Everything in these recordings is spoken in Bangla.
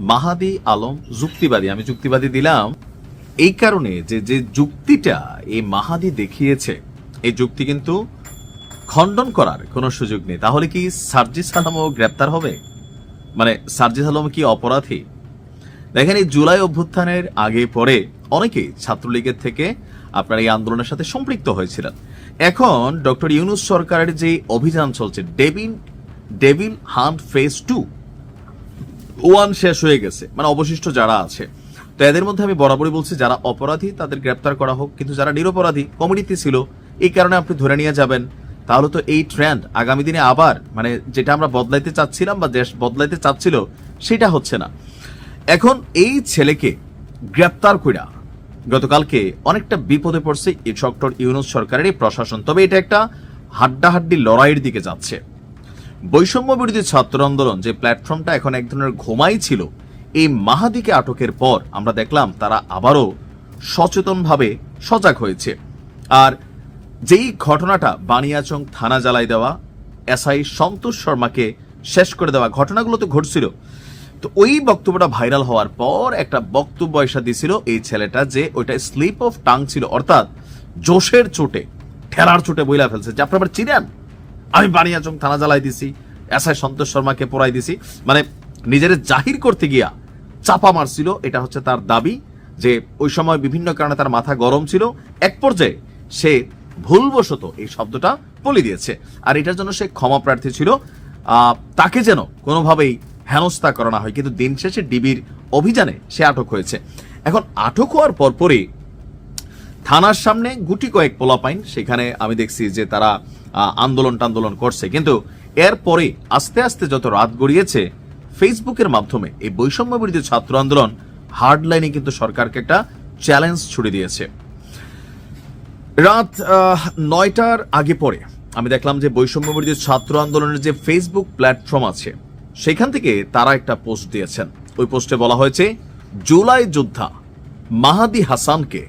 মাহাদি আলম যুক্তিবাদী, আমি যুক্তিবাদী দিলাম। এই কারণে যে যে যুক্তিটা এই মাহাদি দেখিয়েছে, এই যুক্তি কিন্তু খণ্ডন করার কোনো সুযোগ নেই। তাহলে কি সার্জিস আলমও গ্রেপ্তার হবে? মানে সার্জিস আলম কি অপরাধী? দেখেন, এই জুলাই অভ্যুত্থানের আগে পরে অনেকেই ছাত্রলীগের থেকে আপনার এই আন্দোলনের সাথে সম্পৃক্ত হয়েছিলেন। এখন ডক্টর ইউনুস সরকারের যে অভিযান চলছে Devin devil hunt phase two one শেষ হয়ে গেছে মানে অবশিষ্ট যারা আছে। তো এদের মধ্যে আমি বরাবরই বলছি, যারা অপরাধী, তাদের গ্রেপ্তার করা হোক, কিন্তু যারা নিরপরাধী কমিটিতে ছিল, এই কারণে আপনি ধরে নিয়ে যাবেন। তাহলে তো এই ট্রেন্ড আগামী দিনে আবার মানে যেটা আমরা বদলাইতে চাচ্ছিলাম বা দেশ বদলাইতে চাচ্ছিল, সেটা হচ্ছে না। এখন এই ছেলেকে গ্রেপ্তার কইরা গতকালকে অনেকটা বিপদে পড়ছে ডক্টর ইউনুস সরকারের এই প্রশাসন। তবে এটা একটা হাড্ডাহাড্ডি লড়াইয়ের দিকে যাচ্ছে। বৈষম্য বিরোধী ছাত্র আন্দোলন যে প্ল্যাটফর্মটা এখন এক ধরনের ঘুমাই ছিল, এই মাহাদিকে আটকের পর আমরা দেখলাম তারা আবারও সচেতনভাবে সজাগ হয়েছে। আর যেই ঘটনাটা বানিয়াচং থানা জ্বালাই দেওয়া, এসআই সন্তোষ শর্মাকে শেষ করে দেওয়া ঘটনাগুলো তো ঘটছিল। তো ওই বক্তব্যটা ভাইরাল হওয়ার পর একটা বক্তব্য এসা দিছিল এই ছেলেটা যে ওইটা স্লিপ অফ টাং ছিল, অর্থাৎ জোশের চোটে, ঠেলার চোটে বইলা ফেলছে। যে আপনার চিনেন? আমি বানিয়াচং থানা জ্বালাই দিছি এসআই সন্তোষ শর্মাকে পড়াই দিছি। মানে নিজের জাহির করতে গিয়া চাপা মারছিল, এটা হচ্ছে তার দাবি যে ওই সময় বিভিন্ন কারণে তার মাথা গরম ছিল। এক পর্যায়ে সে ভুলবশত এই শব্দটা বলে দিয়েছে। আর এটার জন্য সে ক্ষমা প্রার্থী ছিল। তাকে যেন কোনোভাবেই হেনস্থা করা না হয়। কিন্তু দিন শেষে ডিবির অভিযানে সে আটক হয়েছে। এখন আটক হওয়ার পরপরই থানার সামনে গুটি কয়েক পোলাপাইন, সেখানে আমি দেখছি যে তারা আন্দোলন টান্দোলন করছে। কিন্তু এরপরে আস্তে আস্তে যত রাত গড়িয়েছে, ফেসবুকের মাধ্যমে এই বৈষম্য বিরোধী ছাত্র আন্দোলন হার্ড লাইনে কিন্তু সরকারকে একটা চ্যালেঞ্জ ছুড়ে দিয়েছে। রাত নয়টার আগে পরে আমি দেখলাম যে বৈষম্য বিরোধী ছাত্র আন্দোলনের যে ফেসবুক প্ল্যাটফর্ম আছে, সেখান থেকে তারা একটা পোস্ট দিয়েছেন। ওই পোস্টে বলা হয়েছে, জুলাই যোদ্ধা মাহাদি হাসানকে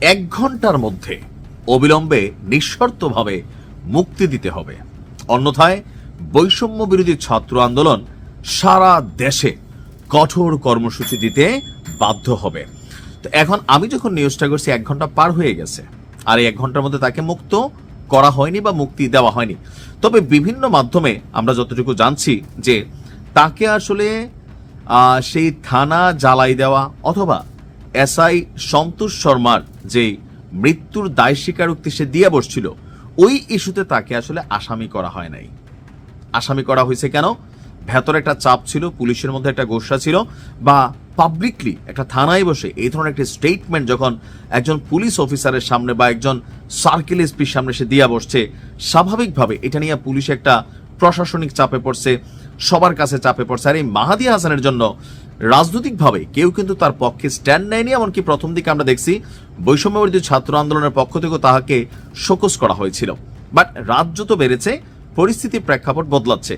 এক ঘণ্টার মধ্যে অবিলম্বে নিঃশর্তভাবে মুক্তি দিতে হবে। অন্যথায় বৈষম্য বিরোধী ছাত্র আন্দোলন সারা দেশে কঠোর কর্মসূচি দিতে বাধ্য হবে। তো এখন আমি যখন নিউজটা করছি, এক ঘণ্টা পার হয়ে গেছে। আর এক ঘণ্টার মধ্যে তাকে মুক্ত করা হয়নি বা মুক্তি দেওয়া হয়নি। তবে বিভিন্ন মাধ্যমে আমরা যতটুকু জানছি যে তাকে আসলে সেই থানা জ্বালাই দেওয়া অথবা এসআই সন্তোষ শর্মার যে মৃত্যুর দায় স্বীকারোক্তি সে দিয়ে বসছিল, ওই ইস্যুতে তাকে আসলে আসামি করা হয় নাই। আসামি করা হয়েছে কেন? ভেতরে একটা চাপ ছিল, পুলিশের মধ্যে একটা গোসা ছিল, বা পাবলিকলি একটা থানায় বসে এই ধরনের একটি স্টেটমেন্ট যখন একজন পুলিশ অফিসারের সামনে বা একজন সার্কেল এসপির সামনে সে দিয়া বসছে, স্বাভাবিকভাবে এটা নিয়ে পুলিশ একটা প্রশাসনিক চাপে পড়ছে, সবার কাছে চাপে পড়ছে। আর এই মাহাদি হাসানের জন্য রাজনৈতিকভাবে কেউ কিন্তু তার পক্ষে স্ট্যান্ড নেয়নি, এমনকি প্রথম দিকে আমরা দেখছি বৈষম্যবিরোধী ছাত্র আন্দোলনের পক্ষ থেকেও তাহাকে শোকস করা হয়েছিল। বাট রাজ্য তো বেড়েছে পরিস্থিতি প্রেক্ষাপট বদলাচ্ছে।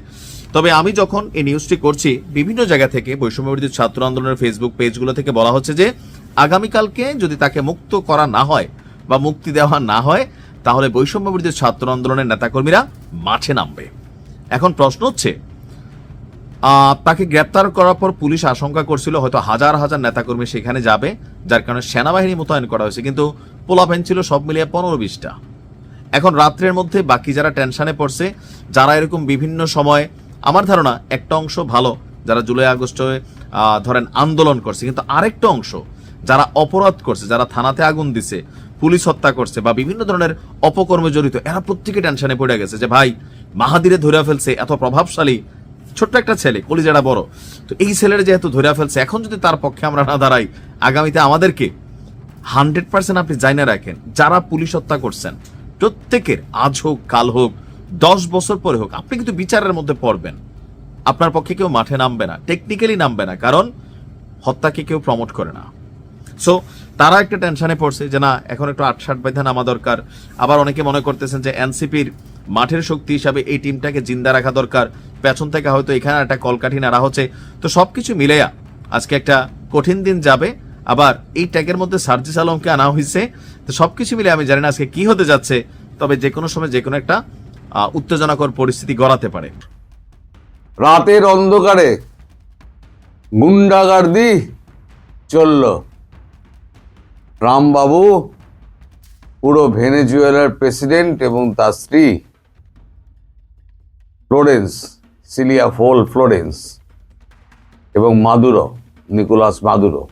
তবে আমি যখন এই নিউজটি করছি, বিভিন্ন জায়গা থেকে বৈষম্যবিরোধী ছাত্র আন্দোলনের ফেসবুক পেজগুলো থেকে বলা হচ্ছে যে, আগামীকালকে যদি তাকে মুক্ত করা না হয় বা মুক্তি দেওয়া না হয়, তাহলে বৈষম্যবিরোধী ছাত্র আন্দোলনের নেতাকর্মীরা মাঠে নামবে। এখন প্রশ্ন হচ্ছে তাকে গ্রেপ্তার করার পর পুলিশ আশঙ্কা করছিল হয়তো হাজার হাজার নেতাকর্মী সেখানে যাবে, যার কারণে সেনাবাহিনী মোতায়েন করা হয়েছে, কিন্তু পোলাপেন ছিল সব মিলিয়ে পনেরো বিশটা। এখন রাত্রের মধ্যে বাকি যারা টেনশনে পড়ছে, যারা এরকম বিভিন্ন সময়, আমার ধারণা একটা অংশ ভালো, যারা জুলাই আগস্টে ধরেন আন্দোলন করছে, কিন্তু আরেকটা অংশ যারা অপরাধ করছে, যারা থানাতে আগুন দিছে, পুলিশ হত্যা করছে বা বিভিন্ন ধরনের অপকর্মে জড়িত, এরা প্রত্যেকে টেনশনে পড়ে গেছে যে, ভাই, মাহাদিরে ধরে ফেলছে, এত প্রভাবশালী ছোট্ট একটা ছেলে, কলিজাটা বড়। তো এই ছেলের যেহেতু ধরে ফেলছে, এখন যদি তার পক্ষে আমরা না দাঁড়াই, আগামীতে আমাদেরকে হান্ড্রেড পার্সেন্ট আপনি জানা রাখেন, যারা পুলিশ হত্যা করছেন, প্রত্যেকের আজ হোক, কাল হোক, দশ বছর পরে হোক, আপনি কিন্তু বিচারের মধ্যে পড়বেন। আপনার পক্ষে কেউ মাঠে নামবে না টেকনিক্যালি নামবে না, কারণ হত্যাকে কেউ প্রমোট করে না। সো তারা একটা টেনশনে পড়ছে যে না, এখন একটু আটসাট বেঁধে নামা দরকার। আবার অনেকে মনে করতেছেন যে এনসিপির মাঠের শক্তি হিসাবে এই টিমটাকে জিন্দা রাখা দরকার। পেছন থেকে হয়তো এখানে একটা কলকাঠি নাড়া হচ্ছে। তো সবকিছু মিলেয়া আজকে একটা কঠিন দিন যাবে। আবার এই ট্যাগের মধ্যে সার্জিস আলমকে আনা হয়েছে তো সবকিছু মিলে আমি জানি না আজকে কি হতে যাচ্ছে, তবে যে কোনো সময় যে কোনো একটা উত্তেজনাকর পরিস্থিতি গড়াতে পারে। রাতের অন্ধকারে গুন্ডাগার্দি চলল। রামবাবু পুরো ভেনেজুয়েলার প্রেসিডেন্ট এবং তার স্ত্রী, ফ্লোরেন্স। সিলিয়া ফোল ফ্লোরেন্স এবং মাদুরো, নিকোলাস মাদুরো।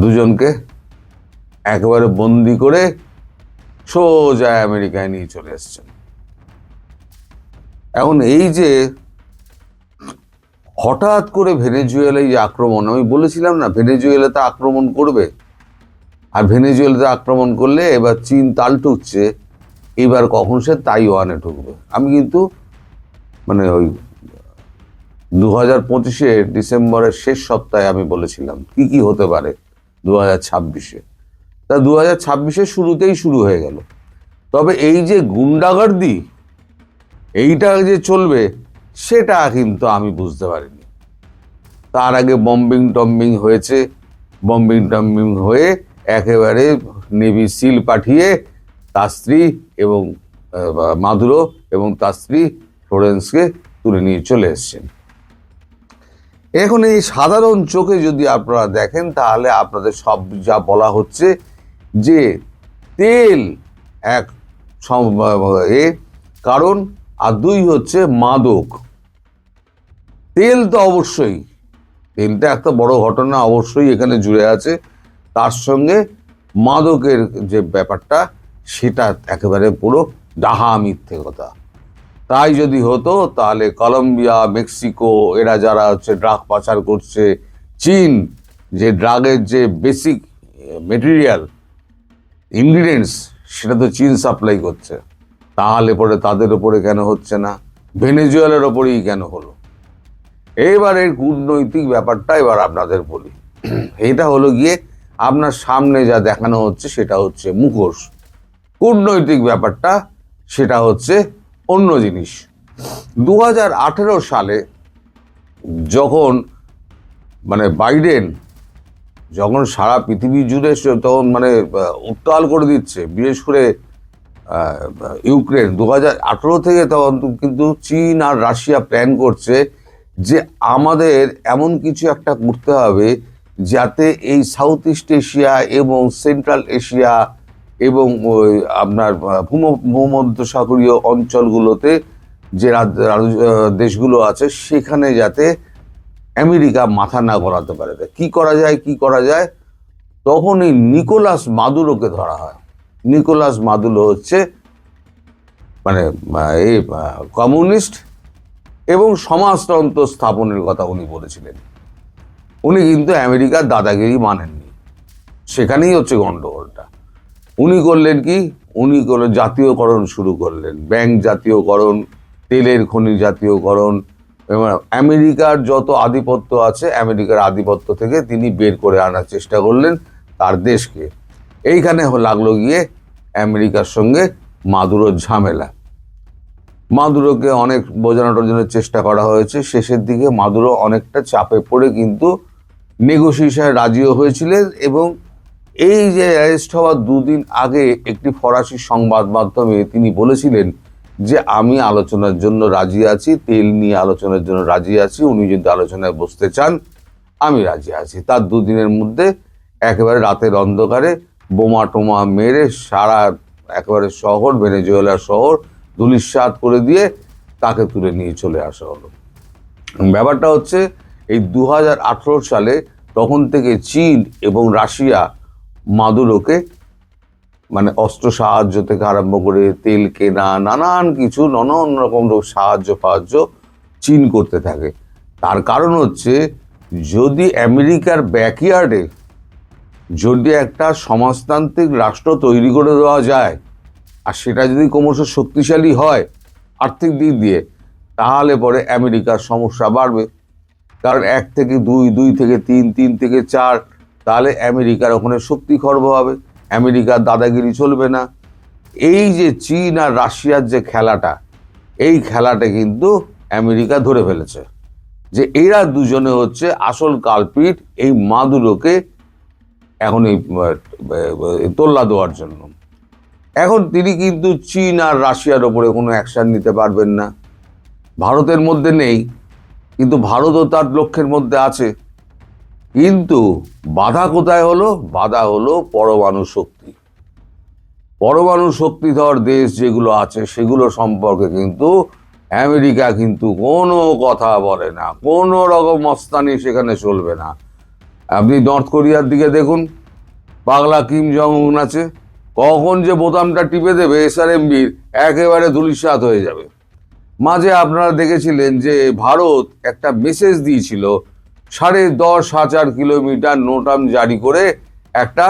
দুজনকে একেবারে বন্দি করে সোজা আমেরিকায় নিয়ে চলে এসছেন। এখন এই যে হঠাৎ করে ভেনেজুয়েলায় যে আক্রমণ, আমি বলেছিলাম না ভেনেজুয়েলাতে আক্রমণ করবে। আর ভেনেজুয়েলাতে আক্রমণ করলে এবার চীন তাল টুকছে, এবার কখন সে তাইওয়ানে ঢুকবে। আমি কিন্তু মানে ওই দু হাজার পঁচিশে ডিসেম্বরের শেষ সপ্তাহে আমি বলেছিলাম, কি কি হতে পারে দু হাজার ছাব্বিশে। তা দু হাজার ছাব্বিশের শুরুতেই শুরু হয়ে গেল। তবে এই যে গুন্ডাগার্দি, এইটা যে চলবে, সেটা কিন্তু আমি বুঝতে পারিনি। তার আগে বম্বিং টম্বিং হয়েছে, বম্বিং টম্বিং হয়ে একেবারে নেভি সিল পাঠিয়ে তার স্ত্রী এবং মাদুরো এবং তার স্ত্রী ফ্লোরেন্সকে তুলে নিয়ে চলে এসছেন। এখন এই সাধারণ চোখে যদি আপনারা দেখেন, তাহলে আপনাদের সব যা বলা হচ্ছে যে তেল এক এ কারণ আর দুই হচ্ছে মাদক। তেল তো অবশ্যই তেলটা একটা বড় ঘটনা অবশ্যই এখানে জুড়ে আছে। তার সঙ্গে মাদকের যে ব্যাপারটা, সেটা একেবারে পুরো ডাহা মিথ্যে কথা। তাই যদি হতো, তাহলে কলম্বিয়া, মেক্সিকো, এরা যারা হচ্ছে ড্রাগ পাচার করছে, চীন, যে ড্রাগের যে বেসিক মেটেরিয়াল, ইনগ্রিডিয়েন্টস, সেটা তো চীন সাপ্লাই করছে। তাহলে পরে তাদের ওপরে কেন হচ্ছে না? ভেনেজুয়েলার ওপরেই কেন হলো? এবারে কূটনৈতিক ব্যাপারটা এবার আপনাদের বলি। এটা হলো গিয়ে আপনার সামনে যা দেখানো হচ্ছে, সেটা হচ্ছে মুখোশ। কূটনৈতিক ব্যাপারটা, সেটা হচ্ছে অন্য জিনিস। দু হাজার আঠেরো সালে যখন মানে বাইডেন যখন সারা পৃথিবী জুড়ে তখন মানে উত্তাল করে দিচ্ছে, বিশেষ করে ইউক্রেন। দু হাজার আঠেরো থেকে তখন কিন্তু চীন আর রাশিয়া প্ল্যান করছে যে আমাদের এমন কিছু একটা করতে হবে যাতে এই সাউথ ইস্ট এশিয়া এবং সেন্ট্রাল এশিয়া এবং ওই আপনার আহ, ভূম ভূমধ্যসাগরীয় অঞ্চলগুলোতে যে দেশগুলো আছে সেখানে যাতে আমেরিকা মাথা না গড়াতে পারে। কি করা যায় কি করা যায়? তখন এই নিকোলাস মাদুরোকে ধরা হয়। নিকোলাস মাদুরো হচ্ছে মানে এই কমিউনিস্ট এবং সমাজতন্ত্র স্থাপনের কথা উনি বলেছিলেন। উনি কিন্তু আমেরিকার দাদাগিরি মানেননি। সেখানেই হচ্ছে গণ্ডগোলটা উনি করলেন কি? উনি করলেন জাতীয়করণ শুরু করলেন। ব্যাংক জাতীয়করণ, তেলের খনি জাতীয়করণ আমেরিকার যত আধিপত্য আছে, আমেরিকার আধিপত্য থেকে তিনি বের করে আনার চেষ্টা করলেন তার দেশকে। এইখানে লাগল গিয়ে আমেরিকার সঙ্গে মাদুরোর ঝামেলা। মাদুরোকে অনেক বোঝানো টোঝানোর চেষ্টা করা হয়েছে। শেষের দিকে মাদুরো অনেকটা চাপে পড়ে কিন্তু নেগোসিয়েশনে রাজিও হয়েছিলেন এবং এই যে অ্যারেস্ট হওয়ার দুদিন আগে একটি ফরাসি সংবাদ মাধ্যমে তিনি বলেছিলেন যে, আমি আলোচনার জন্য রাজি আছি, তেল নিয়ে আলোচনার জন্য রাজি আছি, উনি যদি আলোচনায় বসতে চান, আমি রাজি আছি। তার দুদিনের মধ্যে একেবারে রাতের অন্ধকারে বোমা টোমা মেরে সারা একেবারে শহর, ভেনেজুয়েলার শহর ধুলিস্বাদ করে দিয়ে তাকে তুলে নিয়ে চলে আসা হলো। ব্যাপারটা হচ্ছে, এই দু হাজার আঠেরো সালে তখন থেকে চীন এবং রাশিয়া মাদুরোকে মানে অস্ত্র সাহায্য থেকে আরম্ভ করে তেল কেনা, নানান কিছু, নানান রকম সাহায্য ফাহায্য চীন করতে থাকে। তার কারণ হচ্ছে, যদি আমেরিকার ব্যাকইয়ার্ডে যদি একটা সমাজতান্ত্রিক রাষ্ট্র তৈরি করে দেওয়া যায়, আর সেটা যদি ক্রমশ শক্তিশালী হয় আর্থিক দিক দিয়ে, তাহলে পরে আমেরিকার সমস্যা বাড়বে। কারণ এক থেকে দুই দুই থেকে তিন তিন থেকে চার তাহলে আমেরিকার ওখানে শক্তি খর্ব হবে, আমেরিকার দাদাগিরি চলবে না। এই যে চীন আর রাশিয়ার যে খেলাটা, এই খেলাটা কিন্তু আমেরিকা ধরে ফেলেছে। যে এরা দুজনে হচ্ছে আসল কালপিট এই মাদুরোকে এখন এই তোল্লা দেওয়ার জন্য। এখন তিনি কিন্তু চীন আর রাশিয়ার ওপরে কোনো অ্যাকশন নিতে পারবেন না। ভারতের মধ্যে নেই, কিন্তু ভারতও তার লক্ষ্যের মধ্যে আছে। কিন্তু বাধা কোথায় হলো? বাধা হলো পরমাণু শক্তি। পরমাণু শক্তিধর দেশ যেগুলো আছে, সেগুলো সম্পর্কে কিন্তু আমেরিকা কিন্তু কোনো কথা বলে না। কোনো রকম মস্তানি সেখানে চলবে না। আপনি নর্থ কোরিয়ার দিকে দেখুন। পাগলা কিম জং আছে। কখন যে বোতামটা টিপে দেবে, এস আর এসআরএমবির একেবারে ধুলিসাৎ হয়ে যাবে। মাঝে আপনারা দেখেছিলেন যে ভারত একটা মেসেজ দিয়েছিল সাড়ে দশ হাজার কিলোমিটার নোটাম জারি করে একটা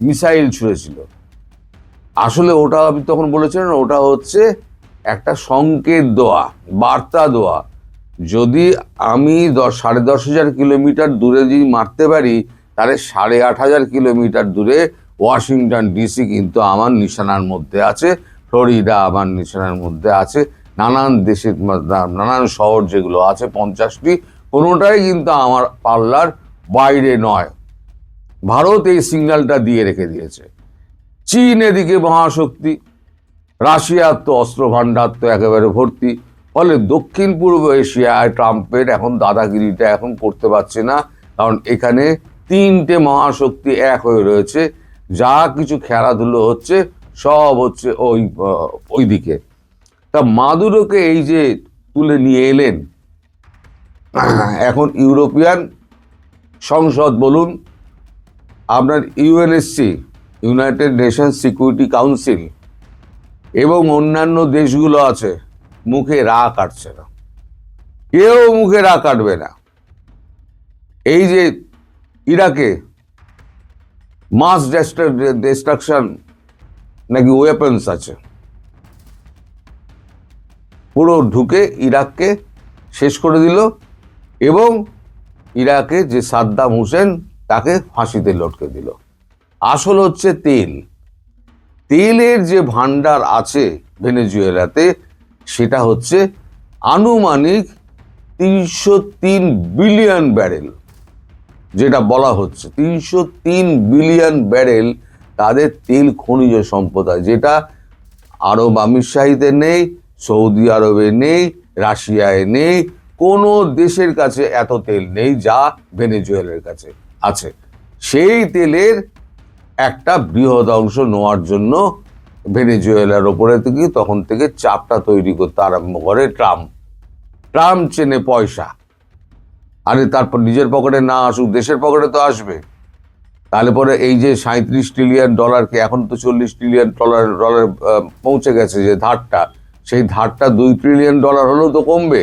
মিসাইল ছুঁড়েছিল। আসলে ওটা আপনি তখন বলেছিলেন, ওটা হচ্ছে একটা সংকেত দেওয়া বার্তা দেওয়া যদি আমি দশ, সাড়ে দশ হাজার কিলোমিটার দূরে যদি মারতে পারি, তাহলে সাড়ে আট হাজার কিলোমিটার দূরে ওয়াশিংটন ডিসি কিন্তু আমার নিশানার মধ্যে আছে, ফ্লোরিডা আমার নিশানার মধ্যে আছে, নানান দেশের, নানান শহর যেগুলো আছে, পঞ্চাশটি কোনোটাই কিন্তু আমার পাল্লার বাইরে নয়। ভারত এই সিগন্যালটা দিয়ে রেখে দিয়েছে। চীন এদিকে মহাশক্তি রাশিয়ার তো অস্ত্র ভাণ্ডার তো একেবারে ভর্তি। ফলে দক্ষিণ পূর্ব এশিয়ায় ট্রাম্পের এখন দাদাগিরিটা এখন করতে পারছে না। কারণ এখানে তিনটে মহাশক্তি এক হয়ে রয়েছে। যা কিছু খেলাধুলো হচ্ছে, সব হচ্ছে ওই ওই দিকে তা মাদুরোকে এই যে তুলে নিয়ে এলেন এখন ইউরোপিয়ান সংসদ বলুন, আপনার UNSC united nations security council এবং অন্যান্য দেশগুলো আছে, মুখে রা কাটছে না। কেউ মুখে রা কাটবে না। এই যে ইরাকে মাস ডিস্ট্রাকশন নাকি ওয়েপন্স আছে, পুরো ঢুকে ইরাককে শেষ করে দিল। এবং ইরাকে যে সাদ্দাম হোসেন তাকে ফাঁসিতে লটকে দিল। আসল হচ্ছে তেল। তেলের যে ভান্ডার আছে ভেনেজুয়েলাতে, সেটা হচ্ছে আনুমানিক তিনশো তিন বিলিয়ন ব্যারেল। যেটা বলা হচ্ছে তিনশো তিন বিলিয়ন ব্যারেল তাদের তেল খনিজ সম্পদ যেটা আরব আমিরশাহিতে নেই, সৌদি আরবে নেই, রাশিয়ায় নেই কোনো দেশের কাছে এত তেল নেই যা ভেনেজুয়েলের কাছে আছে। সেই তেলের একটা বৃহৎ অংশ নেওয়ার জন্য ভেনেজুয়েলার ওপরে থেকে, তখন থেকে চাপটা তৈরি করতে আরম্ভ করে ট্রাম্প। ট্রাম্প চেনে পয়সা। আরে তারপর নিজের পকেটে না আসুক, দেশের পকেটে তো আসবে। তাহলে পরে এই যে সাঁত্রিশ ট্রিলিয়ন ডলারকে, এখন তো চল্লিশ ট্রিলিয়ন ডলার ডলার পৌঁছে গেছে যে ধারটা, সেই ধারটা দুই ট্রিলিয়ন ডলার হলেও তো কমবে।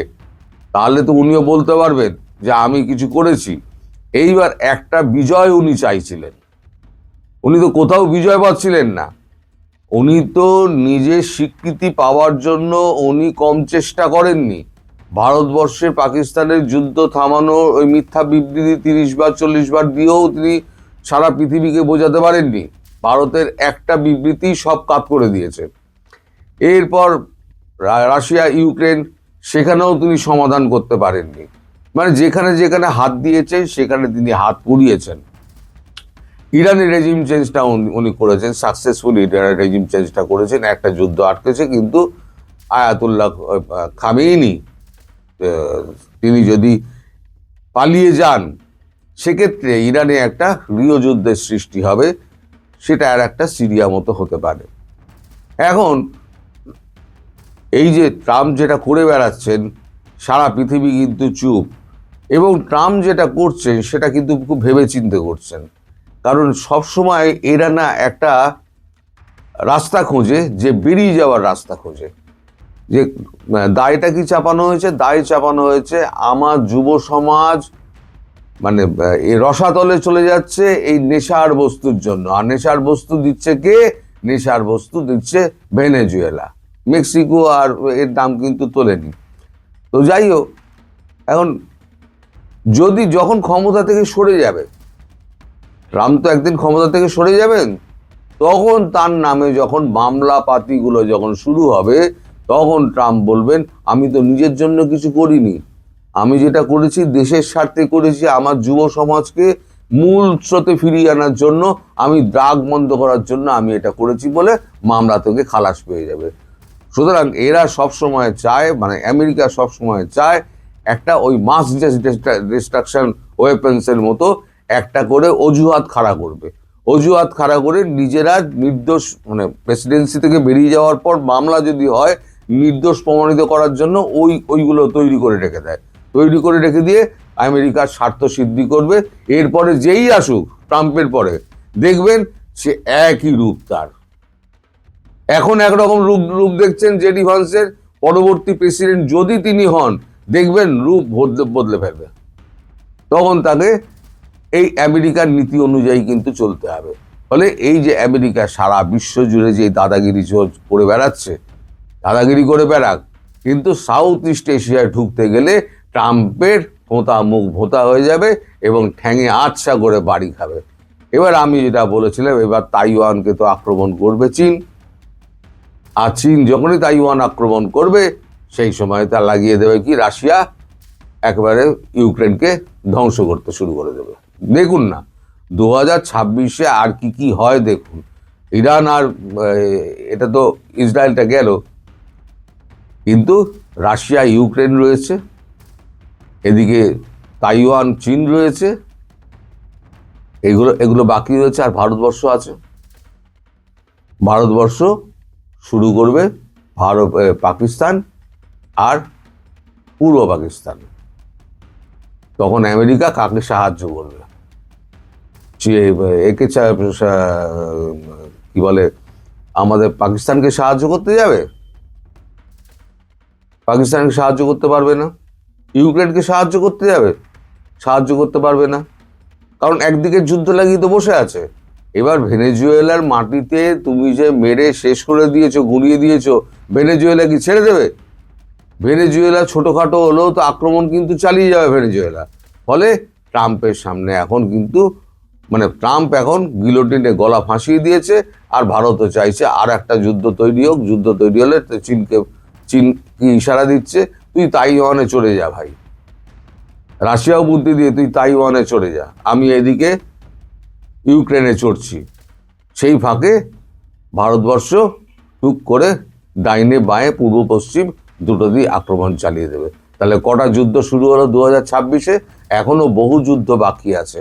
তাহলে তো উনিও বলতে পারবেন যে আমি কিছু করেছি। এইবার একটা বিজয় উনি চাইছিলেন। উনি তো কোথাও বিজয় পাচ্ছিলেন না। উনি তো নিজের স্বীকৃতি পাওয়ার জন্য উনি কম চেষ্টা করেননি। ভারতবর্ষে পাকিস্তানের যুদ্ধ থামানোর ওই মিথ্যা বিবৃতি তিরিশ বার, চল্লিশ বার দিয়েও তিনি সারা পৃথিবীকে বোঝাতে পারেননি। ভারতের একটা বিবৃতি সব কাত করে দিয়েছে। এরপর রাশিয়া, ইউক্রেন সেখানেও তিনি সমাধান করতে পারেননি। মানে যেখানে যেখানে হাত দিয়েছেন, সেখানে তিনি হাত পুড়িয়েছেন। ইরানের রেজিম চেঞ্জটা উনি- করেছেন সাকসেসফুলি ইরানের রেজিম চেঞ্জটা করেছেন, একটা যুদ্ধ আটকেছে, কিন্তু আয়াতুল্লাহ খামেইনি। তিনি যদি পালিয়ে যান, সেক্ষেত্রে ইরানে একটা গৃহযুদ্ধের সৃষ্টি হবে, সেটা আর একটা সিরিয়া মতো হতে পারে। এখন এই যে ট্রাম্প যেটা করে বেড়াচ্ছেন, সারা পৃথিবী কিন্তু চুপ। এবং ট্রাম্প যেটা করছেন, সেটা কিন্তু খুব ভেবেচিন্তে করছেন। কারণ সবসময় এরা না একটা রাস্তা খোঁজে, যে বেরিয়ে যাওয়ার রাস্তা খোঁজে। যে দায়টা কি চাপানো হয়েছে? দায় চাপানো হয়েছে আমার যুব সমাজ মানে এই রসাতলে চলে যাচ্ছে এই নেশার বস্তুর জন্য। আর নেশার বস্তু দিচ্ছে কে? নেশার বস্তু দিচ্ছে ভেনেজুয়েলা। মেক্সিকো আর এর দাম কিন্তু তোলেনি। তো যাই হোক, এখন যদি যখন ক্ষমতা থেকে সরে যাবে, ট্রাম্প তো একদিন ক্ষমতা থেকে সরে যাবেন, তখন তার নামে যখন মামলা পাতিগুলো যখন শুরু হবে, তখন ট্রাম্প বলবেন, আমি তো নিজের জন্য কিছু করিনি। আমি যেটা করেছি দেশের স্বার্থে করেছি, আমার যুব সমাজকে মূল স্রোতে ফিরিয়ে আনার জন্য, আমি ড্রাগ বন্ধ করার জন্য আমি এটা করেছি বলে মামলা থেকে খালাস পেয়ে যাবে। সুতরাং এরা সব সময় চায় মানে আমেরিকা সব সময় চায় একটা ওই মাস ডিস্ট্রাকশন ওয়েপন্সের মতো একটা করে অজুহাত খাড়া করবে। অজুহাত খাড়া করে নিজেরা নির্দোষ মানে প্রেসিডেন্সি থেকে বেরিয়ে যাওয়ার পর মামলা যদি হয়, নির্দোষ প্রমাণিত করার জন্য ওই, ওইগুলো তৈরি করে রেখে দেয়। তৈরি করে রেখে দিয়ে আমেরিকার স্বার্থ সিদ্ধি করবে। এরপরে যেই আসুক, ট্রাম্পের পরে দেখবেন সে একই রূপ তার। এখন একরকম রূপ রূপ দেখছেন জেডি ভান্সের পরবর্তী প্রেসিডেন্ট যদি তিনি হন, দেখবেন রূপ বদলে বদলে ফেলবে। তখন তাকে এই আমেরিকার নীতি অনুযায়ী কিন্তু চলতে হবে। ফলে এই যে আমেরিকা সারা বিশ্ব জুড়ে যে দাদাগিরি করে বেড়াচ্ছে, দাদাগিরি করে বেড়াক, কিন্তু সাউথ ইস্ট এশিয়ায় ঢুকতে গেলে ট্রাম্পের ভোঁতা মুখ ভোঁতা হয়ে যাবে এবং ঠ্যাঙে আচ্ছা করে বাড়ি খাবে। এবার আমি যেটা বলেছিলাম, এবার তাইওয়ানকে তো আক্রমণ করবে চীন। আর চীন যখনই তাইওয়ান আক্রমণ করবে, সেই সময় তা লাগিয়ে দেবে কি? রাশিয়া একবারে ইউক্রেনকে ধ্বংস করতে শুরু করে দেবে। দেখুন না দু হাজার ছাব্বিশে আর কি কি হয় দেখুন। ইরান আর এটা তো ইসরায়েলটা গেল। কিন্তু রাশিয়া, ইউক্রেন রয়েছে। এদিকে তাইওয়ান, চীন রয়েছে। এগুলো এগুলো বাকি রয়েছে আর ভারতবর্ষ আছে। ভারতবর্ষ শুরু করবে ভারত পাকিস্তান আর পূর্ব পাকিস্তান। তখন আমেরিকা কাকে সাহায্য করবে? একে কি বলে, আমাদের পাকিস্তানকে সাহায্য করতে যাবে? পাকিস্তানকে সাহায্য করতে পারবে না। ইউক্রেনকে সাহায্য করতে যাবে? সাহায্য করতে পারবে না। কারণ একদিকে যুদ্ধ লাগিয়ে তো বসে আছে। এবার ভেনেজুয়েলার মাটিতে তুমি যে মেরে শেষ করে দিয়েছ, গুঁড়িয়ে দিয়েছ, ভেনেজুয়েলা কি ছেড়ে দেবে? ভেনেজুয়েলা ছোটোখাটো হলেও তো আক্রমণ কিন্তু চালিয়ে যাবে ভেনেজুয়েলা। ফলে ট্রাম্পের সামনে এখন কিন্তু মানে ট্রাম্প এখন গিলোটিনে গলা ফাঁসিয়ে দিয়েছে, আর ভারতও চাইছে আর একটা যুদ্ধ তৈরি হোক, যুদ্ধ তৈরি হলে চীনকে, চীন ইশারা দিচ্ছে? তুই তাইওয়ানে চলে যা ভাই। রাশিয়াও বুদ্ধি দিয়ে তুই তাইওয়ানে চলে যা। আমি এদিকে ইউক্রেনে চড়ছি। সেই ফাঁকে ভারতবর্ষ টুক করে ডাইনে বাঁয়ে পূর্ব পশ্চিম দুটো দিয়ে আক্রমণ চালিয়ে দেবে। তাহলে কটা যুদ্ধ শুরু হলো দু হাজার ছাব্বিশে? এখনও বহু যুদ্ধ বাকি আছে।